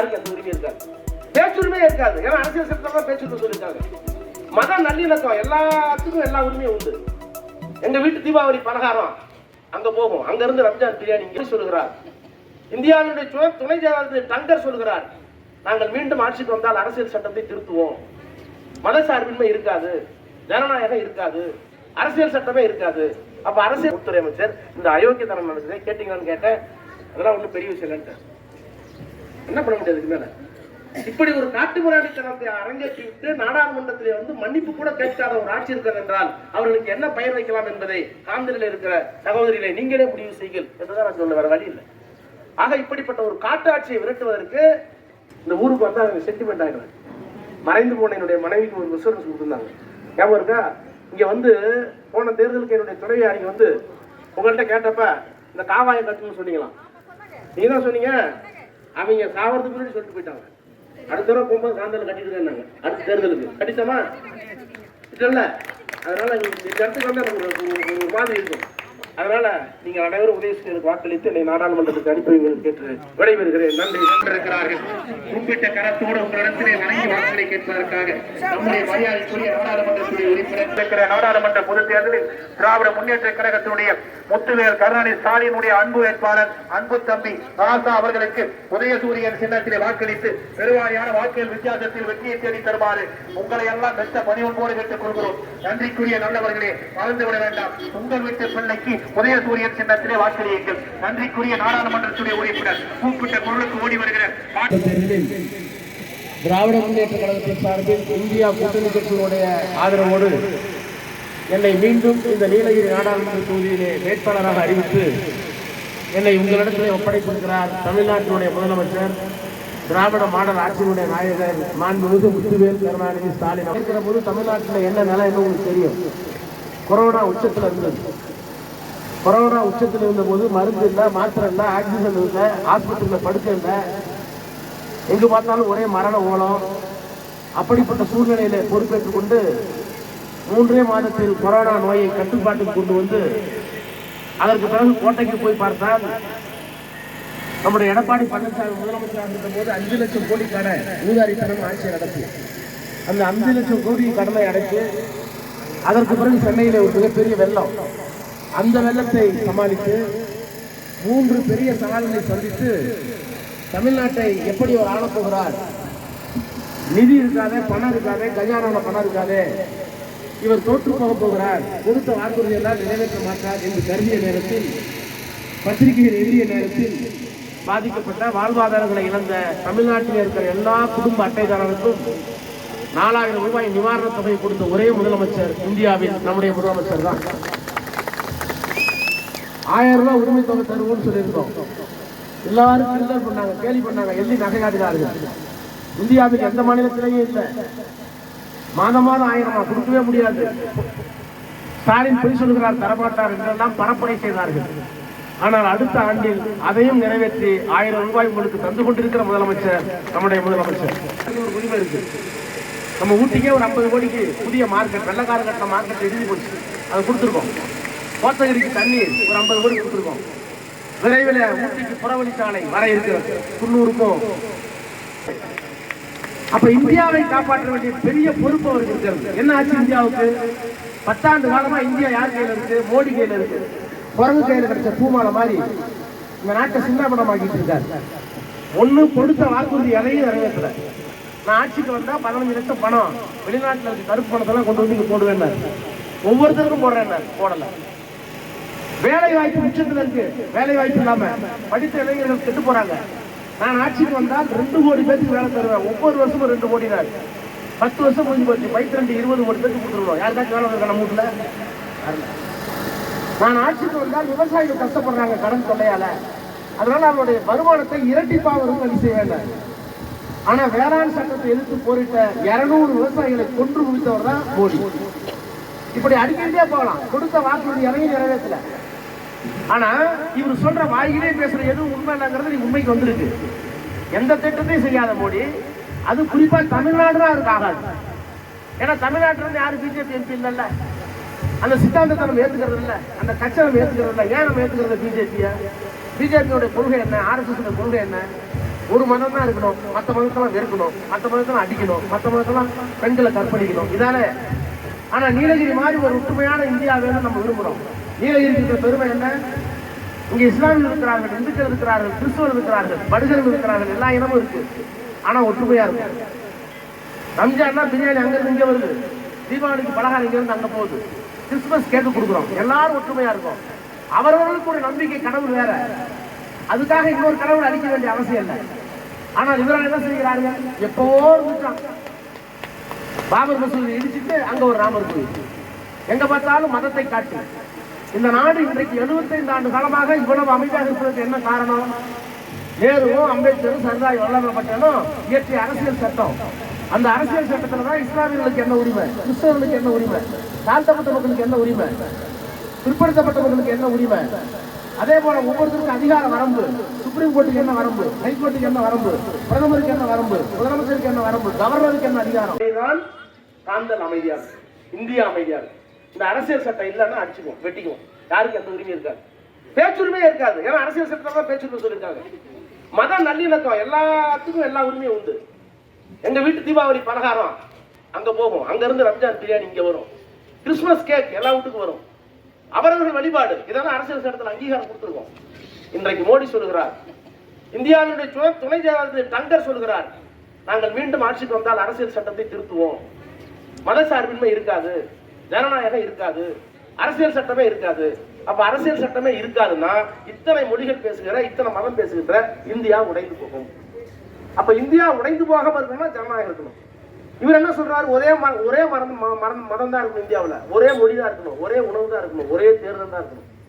யாருக்கு அந்த உரிமை இருக்காது? பேச்சுரிமையே இருக்காது. ஏன்னா அரசியல் சட்டத்தில் பேச்சுரிமை சொல்லியிருக்காங்க. மத நல்லிணக்கம் எல்லாத்துக்கும் எல்லா உரிமையும் உண்டு. எங்க வீட்டு தீபாவளி பலகாரம் அங்க போகும். அங்க இருந்து ரம்ஜான் பிரியாணி இங்கே சொல்லுகிறார். இந்தியாவினுடைய துணை- ஜனாதிபதி டங்கர் சொல்லுகிறார். நாங்கள் மீண்டும் ஆட்சிக்கு வந்தால் அரசியல் சட்டத்தை திருத்துவோம். மதசார்பின்மை இருக்காது. ஜனநாயகம் இருக்காது. அரசியல் சட்டமே இருக்காது. அப்ப அரசியல் உள்துறை அமைச்சர் இந்த அயோக்கியத்தனம் நடக்குது கேட்டீங்களான்னு கேட்டேன். அதெல்லாம் ஒன்றும் பெரிய விஷயம் இல்லைன்ட்டு என்ன பண்ண முடியாது மேல? இப்படி ஒரு காட்டுமிராண்டித்தனத்தை அரங்கேற்றி விட்டு நாடாளுமன்றத்திலே வந்து மன்னிப்பு கூட கேட்காத ஒரு ஆட்சி இருக்கிறது என்றால் அவர்களுக்கு என்ன பெயர் வைக்கலாம் என்பதை காந்திரில இருக்கிற சகோதரிகளை நீங்களே முடிவு செய்யுங்கள் என்றுதான் நான் சொல்ல வேற வழி இல்லை. ஆக இப்படிப்பட்ட ஒரு காட்டு ஆட்சியை விரட்டுவதற்கு இந்த ஊருக்கு வந்து அவங்க சென்டிமெண்ட் ஆகிடுவாங்க மறைந்து போன என்னுடைய மனைவிக்கு ஒரு இன்சூரன்ஸ் கொடுத்துருந்தாங்க. ஞாபகம் இருக்கா? இங்க வந்து போன தேர்தலுக்கு என்னுடைய துணைவியாரிங்க வந்து உங்கள்கிட்ட கேட்டப்ப இந்த காவாயை கட்டணும்னு சொன்னீங்களாம். நீங்க தான் சொன்னீங்க? அவங்க சாவறதுக்கு முன்னாடி சொல்லிட்டு போயிட்டாங்க. அடுத்த தடவை போகும்போது சாயந்தரம் கட்டிட்டு இருந்தாங்க அடுத்த தேர்தலுக்கு. கட்டிட்டோமா? இல்ல. அதனால இந்த இடத்துக்கு வந்து ஒரு மாதிரி இருக்கும். அதனால நீங்க அனைவரும் உதவி செய்து வாக்களித்து என்னை நாடாளுமன்றத்துக்கு அனுப்பி கேட்டு விடைபெறுகிறேன். நன்றி. இருக்கிறார்கள் குறிப்பிட்ட கரத்தோடு உங்களிடத்திலே வணங்கி வாக்குகளை கேட்பதற்காக நம்முடைய மரியாதைக்குரிய நாடாளுமன்றத்துடைய உறுப்பினர் இருக்கிற நாடாளுமன்ற பொதுத் தேர்தலில் திராவிட முன்னேற்ற கழகத்தினுடைய முத்துவேல் கருணாநிதி ஸ்டாலினுடைய அன்பு வேட்பாளர் அன்பு தம்பி ராசா அவர்களுக்கு உதயசூரியன் சின்னத்திலே வாக்களித்து பெருவாரியான வாக்குகள் வித்தியாசத்தில் வெற்றியை தேடி தருமாறு உங்களை எல்லாம் பெற்ற பணிவன்போடு கேட்டுக் கொள்கிறோம். நன்றிக்குரிய நல்லவர்களே மறந்துவிட வேண்டாம். உங்கள் வீட்டு பிள்ளைக்கு உதய சூரியன் சின்னத்திலே வாக்களியுங்கள். நன்றிக்குரிய நாடாளுமன்றத்துடைய உறுப்பினர் கூப்பிட்ட பொருளுக்கு ஓடி வருகிற திராவிட முன்னேற்ற கழகத்தின் சார்பில் இந்தியா கூட்டணி கட்சியினுடைய ஆதரவோடு என்னை மீண்டும் இந்த நீலகிரி நாடாளுமன்ற தொகுதியிலே வேட்பாளராக அறிவித்து என்னை உங்களிடத்திலே ஒப்படைத்திருக்கிறார் தமிழ்நாட்டினுடைய முதலமைச்சர் திராவிட மாடல் ஆட்சியினுடைய நாயகர் மாண்புமிகு முத்துவேல் கருணாநிதி ஸ்டாலின். இருக்கிற போது தமிழ்நாட்டில் என்ன நிலை என்ன உங்களுக்கு தெரியும். கொரோனா உச்சத்தில் இருந்தது. கொரோனா உச்சத்தில் இருந்தபோது மருந்து இல்லை மாத்திரை இல்லை ஆக்சிஜன் இல்லை ஆஸ்பத்திரியில் படுக்க இல்லை. எங்கு பார்த்தாலும் ஒரே மரண ஓலம் அப்படிப்பட்ட சூழ்நிலையில் பொறுப்பேற்றுக் கொண்டு மூன்றே மாதத்தில் கொரோனா நோயை கட்டுப்பாட்டுக்கு கொண்டு வந்து அதற்கு பிறகு கோட்டைக்கு போய் பார்த்தால் நம்முடைய எடப்பாடி பழனிசாமி முதலமைச்சராக இருந்த போது அஞ்சு லட்சம் கோடிக்கான ஊதாரித்தனம் ஆட்சி நடத்தி அந்த அஞ்சு லட்சம் கோடி கடனை அடைத்து அதற்கு பிறகு சென்னையில் ஒரு மிகப்பெரிய வெள்ளம். அந்த வெள்ளத்தை சமாளித்து மூன்று பெரிய சவால்களை சந்தித்து தமிழ்நாட்டை எப்படி அவர் போகிறார்? நிதி இருக்காதே பணம் இருக்காதே கல்யாணம் பணம் இருக்காதே இவர் தோற்று போக போகிறார். கொடுத்த வாக்குறுதி எல்லாம் நிறைவேற்ற மாட்டார் என்று கருதிய நேரத்தில் பத்திரிகையில் எழுதிய நேரத்தில் பாதிக்கப்பட்ட வாழ்வாதாரங்களை இழந்த தமிழ்நாட்டில் இருக்கிற எல்லா குடும்ப அட்டைதாரர்களுக்கும் நாலாயிரம் ரூபாய் நிவாரணத் தொகை கொடுத்த ஒரே முதலமைச்சர் இந்தியாவில் நம்முடைய முதலமைச்சர் தான். ஆயிரம் ரூபாய் உரிமை தொகை தருவோம்னு சொல்லியிருந்தோம் எல்லாரும் கிண்டல் பண்ணாங்க கேலி பண்ணாங்க எள்ளி நகையாடினார்கள் இந்தியாவில் எந்த மாநிலத்திலையும் இல்லை. மாதம் மாதம் ஆயிரமா கொடுக்கவே முடியாது. ஸ்டாலின் பொய் சொல்கிறார் தரமாட்டார் என்றெல்லாம் பரப்புரை செய்தார்கள். ஆனால் அடுத்த ஆண்டில் அதையும் நிறைவேற்றி ஆயிரம் ரூபாய் உங்களுக்கு தந்து கொண்டிருக்கிற முதலமைச்சர் நம்முடைய முதலமைச்சர். ஒரு உரிமை இருக்கு. நம்ம ஊட்டிக்கே ஒரு ஐம்பது கோடிக்கு புதிய மார்க்கெட் வெள்ளக்கார கட்ட மார்க்கெட் எழுதி போச்சு. அதை கொடுத்துருக்கோம். கோத்தகிரிக்கு தண்ணீர் ஒரு ஐம்பது கோடி கொடுத்துருக்கோம். விரைவில் ஊட்டிக்கு புறவழிச்சாலை வர இருக்கிறது. குன்னூருக்கும் அப்ப இந்தியாவை காப்பாற்ற வேண்டிய பெரிய பொறுப்பு அவருக்கு இருக்கிறது. என்ன ஆச்சு இந்தியாவுக்கு? பத்தாண்டு காலமா இந்தியா யார் கையில இருக்கு? மோடி கையில இருக்கு. குரங்கு கையில கிடைச்ச பூமாலை மாதிரி இந்த நாட்டை சின்னாபடமாக்கிட்டு இருக்காரு. ஒண்ணு கொடுத்த வாக்குறுதி எதையும் நிறைவேற்றல. நான் ஆட்சிக்கு வந்தா பதினஞ்சு லட்சம் பணம். வெளிநாட்டுல இருக்க கருப்பு பணத்தெல்லாம் கொண்டு வந்து போடுவேன் ஒவ்வொருத்தருக்கும் போடுறேன் போடல. வேலை வாய்ப்பு உச்சத்துல இருக்கு. வேலை வாய்ப்பு இல்லாம படித்த இளைஞர்கள் கெட்டு போறாங்க. நான் ஆட்சிக்கு வந்தால் ரெண்டு கோடி பேருக்கு வேலை தருவேன். ஒவ்வொரு வருஷமும் ரெண்டு கோடி தான். பத்து வருஷம் முடிஞ்சு போச்சு. பைத்திரண்டு இருபது கோடி பேருக்கு கொடுத்துருவோம். யாருக்காச்சும் வேலை இருக்கா நம்ம வீட்டுல? நான் ஆட்சிக்கு வந்தால் விவசாயிகள் கஷ்டப்படுறாங்க கடன் தொல்லையால. அதனால அவருடைய வருமானத்தை இரட்டிப்பாக வழி செய்ய வேண்டாம். ஆனா வேளாண் சட்டத்தை எதிர்த்து போரிட்ட இருநூறு விவசாயிகளை கொன்று குவித்தவர் தான் மோடி. இப்படி அடிக்கடியே போகலாம். கொடுத்த வாக்குறுதி இறங்கி நிறைவேற்றல. ஆனா இவர் சொல்ற வாயிலே பேசுற எதுவும் உண்மை இல்லைங்கிறது நீ உண்மைக்கு வந்திருக்கு. எந்த திட்டத்தையும் செய்யாத மோடி அது குறிப்பா தமிழ்நாடு தான் அதுக்கு ஆகாது. ஏன்னா தமிழ்நாட்டுல இருந்து யாரும் பிஜேபி எம்பி இல்லைல்ல? அந்த சித்தாந்தத்தை நம்ம ஏத்துக்கிறது இல்ல. அந்த கட்சியை நம்ம ஏத்துக்கிறது இல்ல. ஏன் நம்ம ஏத்துக்கிறது பிஜேபியை? பிஜேபியோட கொள்கை என்ன? ஆர்எஸ்எஸ் கொள்கை என்ன? ஒரு மதம் தான் இருக்கணும். மற்ற மதத்தெல்லாம் வெறுக்கணும். மற்ற மதத்தெல்லாம் அடிக்கணும். மற்ற மதத்தெல்லாம் பெண்களை கற்பழிக்கணும். இதானே ஆனா நீலகிரி மாதிரி ஒரு ஒற்றுமையான இந்தியா வேணும் நம்ம விரும்புகிறோம் நீலகிரிக்கு இருக்கிற பெருமை என்ன? இங்க இஸ்லாமியர்கள் இருக்கிறார்கள் இந்துக்கள் இருக்கிறார்கள் கிறிஸ்துவர் இருக்கிறார்கள் படுகர்கள் இருக்கிறார்கள் எல்லா இனமும் இருக்கு. ஆனா ஒற்றுமையா இருக்கும் ரம்ஜான்னா பிரியாணி அங்க இருந்து இங்க வருது. தீபாவளிக்கு பலகாரம் இங்க இருந்து அங்க போகுது. கிறிஸ்துமஸ் கேக்கு கொடுக்குறோம். எல்லாரும் ஒற்றுமையா இருக்கும். அவரவர்களுக்கு ஒரு நம்பிக்கை கடவுள் வேற. அதுக்காக இன்னொரு கடவுள் அழிக்க வேண்டிய அவசியம் இல்லை. ஆனால் இவரால் என்ன செய்கிறார்கள்? எப்பவோ இருந்துட்டான் பாபர் மசூதி இடிச்சுட்டு அங்க ஒரு ராமர் கோயில். எங்க பார்த்தாலும் மதத்தை காட்டி. இந்த நாடு இன்றைக்கு 75 ஆண்டு காலமாக இவ்வளவு அமைதியாக இருப்பதற்கு என்ன காரணம்? நேருவும் அம்பேத்கரும் சர்தார் வல்லபாய் பட்டேலும் இயற்றிய அரசியல் சட்டம். அந்த அரசியல் சட்டத்துல தான் இஸ்லாமியர்களுக்கு என்ன உரிமை? கிறிஸ்தவர்களுக்கு என்ன உரிமை? தாழ்த்தப்பட்ட மக்களுக்கு என்ன உரிமை? பிற்படுத்தப்பட்டவர்களுக்கு என்ன உரிமை? அதே போல ஒவ்வொருத்தருக்கும் அதிகார வரம்பு. சுப்ரீம் கோர்ட்டுக்கு என்ன வரம்பு? ஹைகோர்ட்டுக்கு என்ன வரம்பு? பிரதமருக்கு என்ன வரம்பு? முதலமைச்சருக்கு என்ன வரம்பு? கவர்னருக்கு என்ன அதிகாரம்? இதுதான் காந்தல் அமைதியா இந்தியா அமைதியாக இந்த அரசியல் சட்டம் இல்லைன்னா அடிச்சுக்குவோம் வெட்டிக்குவோம். யாருக்கு எந்த உரிமையும் இருக்காது? பேச்சுரிமையே இருக்காது. ஏன்னா அரசியல் சட்டத்தில் தான் பேச்சுரிமை சொல்லியிருக்காங்க. மத நல்லிணக்கம் எல்லாத்துக்கும் எல்லா உரிமையும் உண்டு. எங்க வீட்டு தீபாவளி பலகாரம் அங்க போகும். அங்க இருந்து ரம்ஜான் பிரியாணி இங்க வரும். கிறிஸ்துமஸ் கேக் எல்லா வீட்டுக்கும் வரும். அவரவர்கள் வழிபாடு இதெல்லாம் அரசியல் சட்டத்தில் அங்கீகாரம் கொடுத்துருக்கோம். இன்றைக்கு மோடி சொல்லுகிறார். இந்தியாவினுடைய துணை துணை ஜனாதிபதி டங்கர் சொல்கிறார் நாங்கள் மீண்டும் ஆட்சிக்கு வந்தால் அரசியல் சட்டத்தை திருத்துவோம். மதசார்பின்மை இருக்காது. ஜனநாயகம் இருக்காது. அரசியல் சட்டமே இருக்காது. அப்ப அரசியல் சட்டமே இருக்காதுன்னா இத்தனை மொழிகள் பேசுகிற இத்தனை மதம் பேசுகின்ற இந்தியா உடைந்து போகும். அப்ப இந்தியா உடைந்து போகாம இருக்கணும்னா ஜனநாயகம் இருக்கணும். இவர் என்ன சொல்றாரு? ஒரே ம- ஒரே மரம் ம- மரம் மதம் தான் இருக்கணும் இந்தியாவில். ஒரே மொழி தான் இருக்கணும். ஒரே உணவு தான் இருக்கணும். ஒரே தேர்தல் தான் இருக்கணும்.